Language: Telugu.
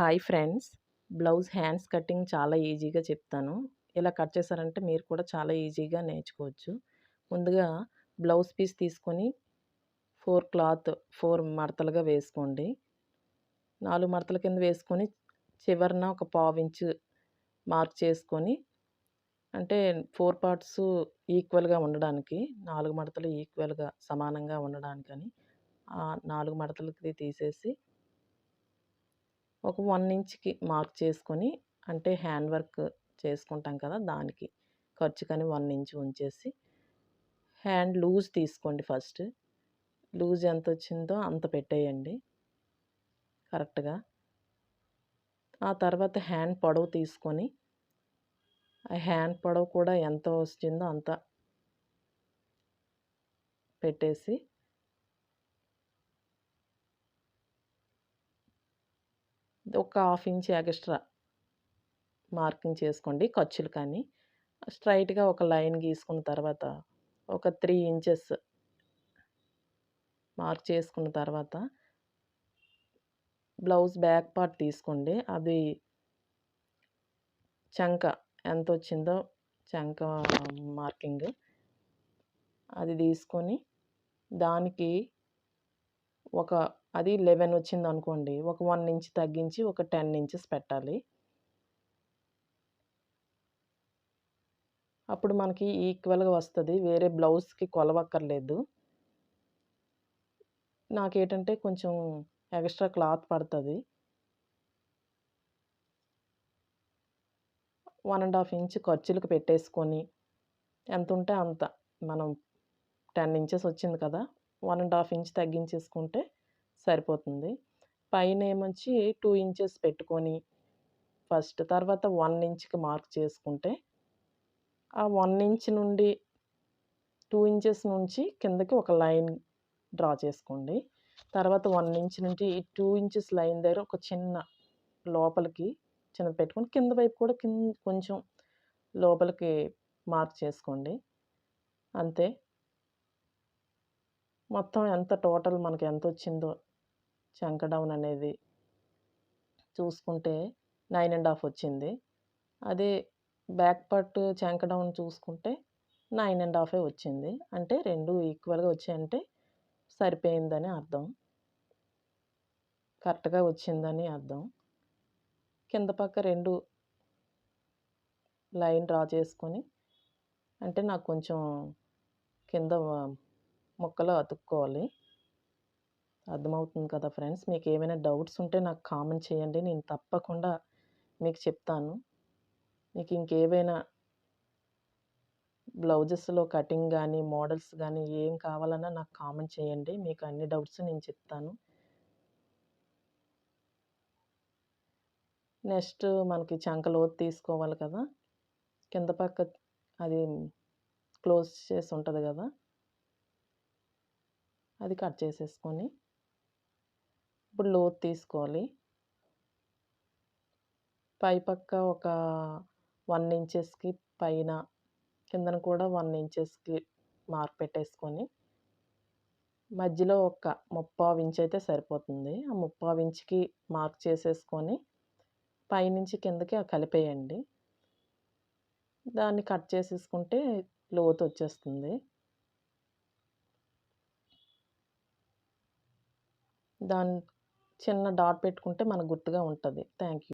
Hi friends. Blouse hands cutting చాలా ఈజీగా చెప్తాను. ఇలా కట్ చేశారంటే మీరు కూడా చాలా ఈజీగా నేర్చుకోవచ్చు. ముందుగా బ్లౌజ్ పీస్ తీసుకొని ఫోర్ క్లాత్ ఫోర్ మడతలుగా వేసుకోండి. నాలుగు మడతల కింద వేసుకొని చివరిన ఒక పావించు మార్క్ చేసుకొని అంటే ఫోర్ పార్ట్స్ ఈక్వల్గా ఉండడానికి నాలుగు మడతలు ఈక్వల్గా సమానంగా ఉండడానికని నాలుగు మడతలకి తీసేసి ఒక వన్ ఇంచ్కి మార్క్ చేసుకొని అంటే హ్యాండ్ వర్క్ చేసుకుంటాం కదా దానికి. ఖర్చుకని వన్ ఇంచ్ ఉంచేసి హ్యాండ్ లూజ్ తీసుకోండి ఫస్ట్. లూజ్ ఎంత వచ్చిందో అంత పెట్టేయండి. కరెక్ట్గా. ఆ తర్వాత హ్యాండ్ పొడవు తీసుకొని ఆ హ్యాండ్ పొడవు కూడా ఎంత వచ్చిందో అంత పెట్టేసి ఒక హాఫ్ ఇంచ్ ఎక్స్ట్రా మార్కింగ్ చేసుకోండి ఖర్చులు కానీ. స్ట్రైట్గా ఒక లైన్ గీసుకున్న తర్వాత ఒక త్రీ ఇంచెస్ మార్క్ చేసుకున్న తర్వాత బ్లౌజ్ బ్యాక్ పార్ట్ తీసుకోండి. అది చంక ఎంత వచ్చిందో చంక మార్కింగ్. అది తీసుకొని దానికి ఒక అది లెవెన్ వచ్చింది అనుకోండి. ఒక వన్ ఇంచ్ తగ్గించి ఒక టెన్ ఇంచెస్ పెట్టాలి. అప్పుడు మనకి ఈక్వల్గా వస్తుంది. వేరే బ్లౌజ్కి కొలవక్కర్లేదు. నాకేంటంటే కొంచెం ఎక్స్ట్రా క్లాత్ పడుతుంది. వన్ అండ్ హాఫ్ ఇంచ్ ఖర్చులకు పెట్టేసుకొని ఎంత ఉంటే అంత. మనం టెన్ ఇంచెస్ వచ్చింది కదా. వన్ అండ్ హాఫ్ ఇంచ్ తగ్గించేసుకుంటే సరిపోతుంది. పైన ఏమొచ్చి టూ ఇంచెస్ పెట్టుకొని ఫస్ట్ తర్వాత వన్ ఇంచ్కి మార్క్ చేసుకుంటే ఆ వన్ ఇంచ్ నుండి టూ ఇంచెస్ నుంచి కిందకి ఒక లైన్ డ్రా చేసుకోండి. తర్వాత వన్ ఇంచ్ నుండి ఈ టూ ఇంచెస్ లైన్ దగ్గర ఒక చిన్న లోపలికి చిన్న పెట్టుకొని కింద వైపు కూడా కింద కొంచెం లోపలికి మార్క్ చేసుకోండి. అంతే. మొత్తం ఎంత టోటల్ మనకి ఎంత వచ్చిందో చంక డౌన్ అనేది చూసుకుంటే నైన్ అండ్ హాఫ్ వచ్చింది. అదే బ్యాక్ పార్ట్ చంక డౌన్ చూసుకుంటే నైన్ అండ్ హాఫే వచ్చింది. అంటే రెండు ఈక్వల్గా వచ్చాయంటే సరిపోయిందని అర్థం. కరెక్ట్గా వచ్చిందని అర్థం. కింద పక్క రెండు లైన్ డ్రా చేసుకొని అంటే నాకు కొంచెం కింద ముక్కలు అతుక్కోవాలి. అర్థమవుతుంది కదా ఫ్రెండ్స్. మీకు ఏమైనా డౌట్స్ ఉంటే నాకు కామెంట్ చేయండి. నేను తప్పకుండా మీకు చెప్తాను. మీకు ఇంకేవైనా బ్లౌజెస్లో కటింగ్ కానీ మోడల్స్ కానీ ఏం కావాలన్నా నాకు కామెంట్ చేయండి. మీకు అన్ని డౌట్స్ నేను చెప్తాను. నెక్స్ట్ మనకి చంక లోతు తీసుకోవాలి కదా. కింద పక్క అది క్లోజ్ చేసి ఉంటుంది కదా. అది కట్ చేసేసుకొని ఇప్పుడు లోతు తీసుకోవాలి. పైపక్క ఒక వన్ ఇంచెస్కి పైన కిందన కూడా వన్ ఇంచెస్కి మార్క్ పెట్టేసుకొని మధ్యలో ఒక ముప్పావు ఇంచ్ అయితే సరిపోతుంది. ఆ ముప్పావు ఇంచుకి మార్క్ చేసేసుకొని పైనుంచి కిందకి కలిపేయండి. దాన్ని కట్ చేసేసుకుంటే లోతు వచ్చేస్తుంది. దాని చిన్న డాట్ పెట్టుకుంటే మనకు గుర్తుగా ఉంటుంది. Thank you